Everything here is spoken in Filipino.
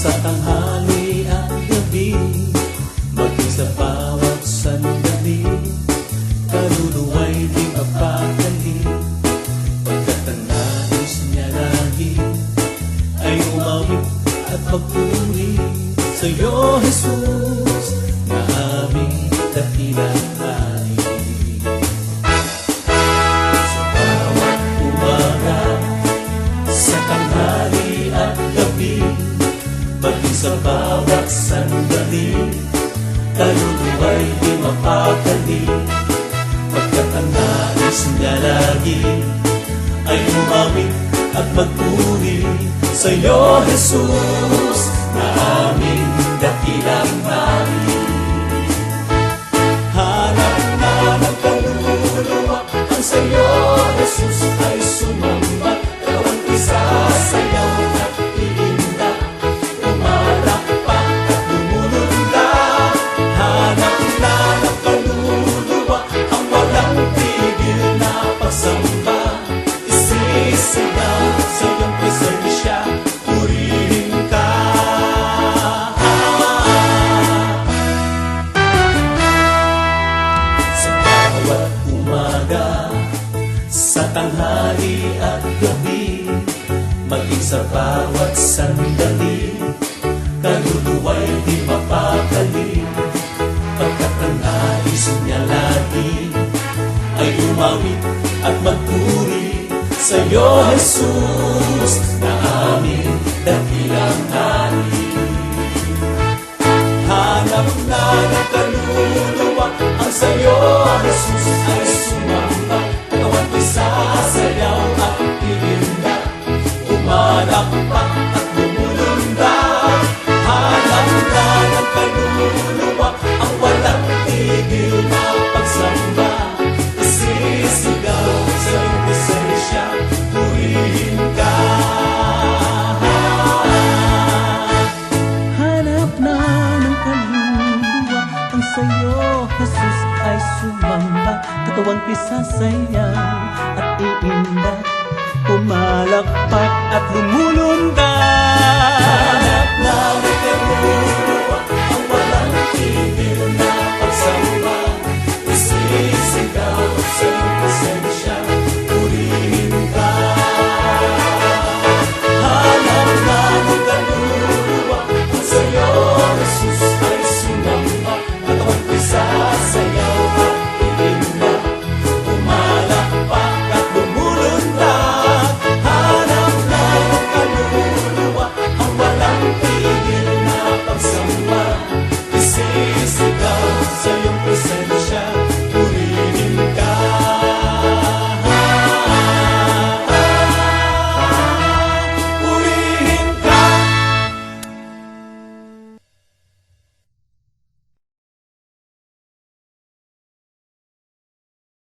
Sa tanghali at gabi Maging sa bawat sandali Kaluluwa'y di mapakali Pagkat ang nais niya lagi Ay umawit at magpuri Sa'yo, Jesus Na aming dakilaan. Kaluluwa'y di mapakali Pagkat ang nais niya lagi ay umawit at magpuri Sa'yo, Jesus, na aming dakilang mari Hanap na ng kaluluwa ang sa'yo, Jesus, sa tanghali at gabi. Maging sa bawat sandali Kaluluwa'y di mapakali. Pagkat ang nais niya lagi Ay umawit at magpuri Sa'yo, Jesus, na aming dakilang hari. Hanap na ng kaluluwa Ang sa'yo, Jesus, ay Jesus ay sumamba Katawan ko'y sasayaw at iinda Pumalakpak